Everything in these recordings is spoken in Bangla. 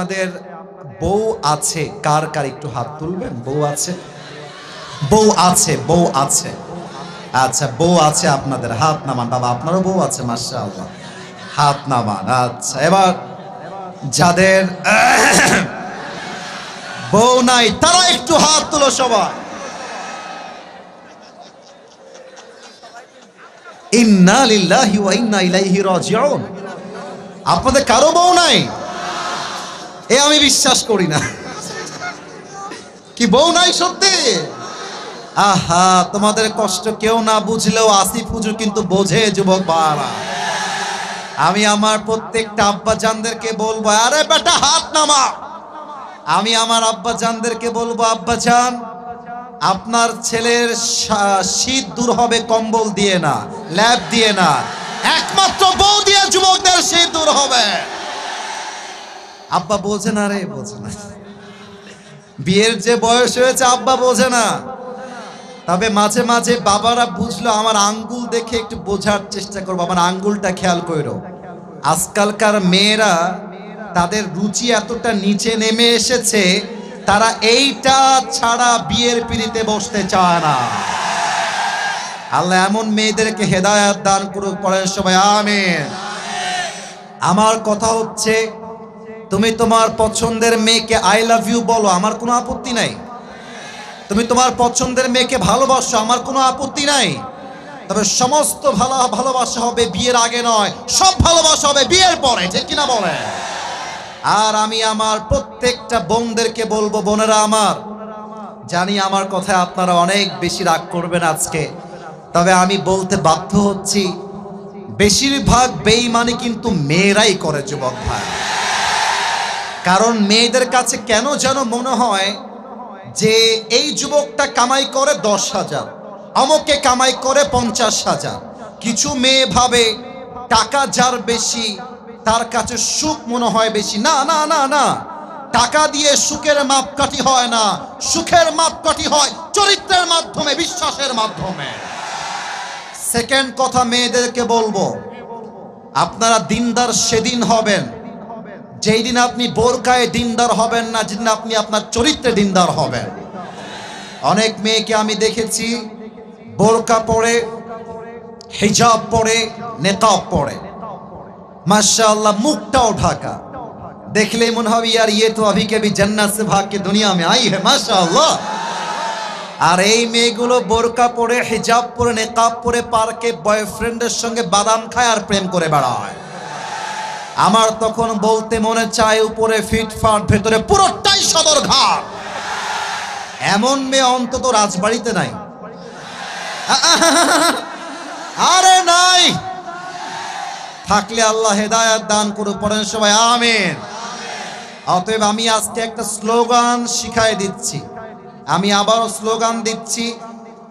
আপনাদের বউ আছে, কার কার একটু হাত তুলবেন? বউ আছে? বউ আছে বউ আছে। আচ্ছা বউ আছে আপনাদের, হাত নামান। বাবা, আপনারও বউ আছে মাসা হাত নামান আচ্ছা এবার যাদের বউ নাই, তারা একটু হাত তুলো সবাই। ইন্না লিল্লাহি ওয়া ইন্না ইলাইহি রাজিউন। আপনাদের কারও বউ নাই? এ আমি বিশ্বাস করি না। কি বউ নাই সত্যি? আহা, তোমাদের কষ্ট কেউ না বুঝলেও আসিফ হুজুর কিন্তু বোঝে যুবক বাড়া আমি আমার প্রত্যেকটা আব্বা জানদেরকে বলব, আরে বেটা হাত নামা আমি আমার আব্বা জানদেরকে বলব আব্বা জান আপনার ছেলের শীত দূর হবে, কম্বল দিয়ে না, ল্যাব দিয়ে না। একমাত্র বউ দিয়ে যুবকদের শীত দূর হবে। আব্বা বোঝে না রে, বোঝে না। বিয়ের যে বয়স হয়েছে, আব্বা বোঝে না। তবে মাঝে মাঝে বাবারা বুঝলো, আমার আঙ্গুল দেখে একটু বোঝার চেষ্টা করব। আমার আঙ্গুলটা খেয়াল করো আজকালকার মেয়েরা তাদের রুচি এতটা নিচে নেমে এসেছে, তারা এইটা ছাড়া বিয়ের পিড়িতে বসতে চায় না। আল্লাহ এমন মেয়েদেরকে হেদায়াত দান করুক পরে সবাই আমিন। আমার কথা হচ্ছে তুমি তোমার পছন্দের মেয়েকে আই লাভ ইউ বলো, আমার কোনো আপত্তি নাই। তুমি তোমার পছন্দের মেয়েকে ভালোবাসো, আমার কোনো আপত্তি নাই। তবে সমস্ত ভালো, ভালোবাসা হবে বিয়ের আগে নয়, সব ভালোবাসা হবে বিয়ের পরে, ঠিক কিনা বলে আর আমি আমার প্রত্যেকটা বোনদেরকে বলব, বোনেরা আমার, জানি আমার কথায় আপনারা অনেক বেশি রাগ করবেন আজকে, তবে আমি বলতে বাধ্য হচ্ছি, বেশিরভাগ বেইমানি কিন্তু মেয়েরাই করে, যুবক ভাই। কারণ মেয়েদের কাছে কেন যেন মনে হয় যে এই যুবকটা কামাই করে দশ হাজার অমকে কামাই করে পঞ্চাশ হাজার। কিছু মেয়ে ভাবে টাকা যার বেশি, তার কাছে সুখ মনে হয় বেশি। না না না না। টাকা দিয়ে সুখের মাপকাঠি হয় না। সুখের মাপকাঠি হয় চরিত্রের মাধ্যমে, বিশ্বাসের মাধ্যমে। সেকেন্ড কথা মেয়েদেরকে বলব, আপনারা দিনদার সেদিন হবেন। যেই দিন আপনি বোরকায় দিনদার হবেন না যেদিন আপনি আপনার চরিত্রে দিনদার হবেন। অনেক মেয়েকে আমি দেখেছি, বোরকা পরে, হিজাব পরে নেতাব পরে। মাশাআল্লাহ, মুখটাও ঢাকা। দেখলে মনে হবে আর ইয়ে তো अभी কবি भी जन्नत দুনিয়া মে আই হে মাসা আর এই মেয়েগুলো বোরকা পরে, হিজাব পরে, নেকাব পরে, পার্কে বয়ফ্রেন্ডের সঙ্গে বাদাম খায় আর প্রেম করে বেড়ায়। আমার তখন বলতে মনে চায় উপরে ফিটফাট ভেতরে পুরোটাই সদর ঘাট। এমন মেয়ে অন্তত রাজবাড়িতে নাই। আরে নাই। থাকলে আল্লাহ হেদায়াত দান করুক, পড়েন সবাই, আমিন। অতএব আমি আজকে একটা স্লোগান শিখাই দিচ্ছি। আমি আবারও স্লোগান দিচ্ছি,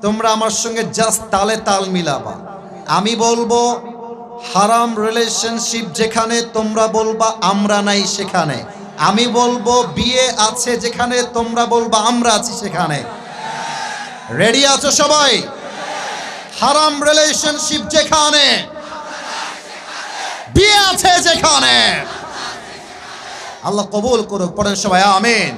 তোমরা আমার সঙ্গে জাস্ট তালে তাল মিলাবা। আমি বলব হারাম রিলেশনশিপ যেখানে তোমরা বলবা, আমরা নাই সেখানে। আমি বলব, বিয়ে আছে যেখানে তোমরা বলবা, আমরা আছি সেখানে। রেডি আছো সবাই? হারাম রিলেশনশিপ যেখানে, বিয়ে আছে যেখানে। আল্লাহ কবুল করুক, পড়েন সবাই, আমিন।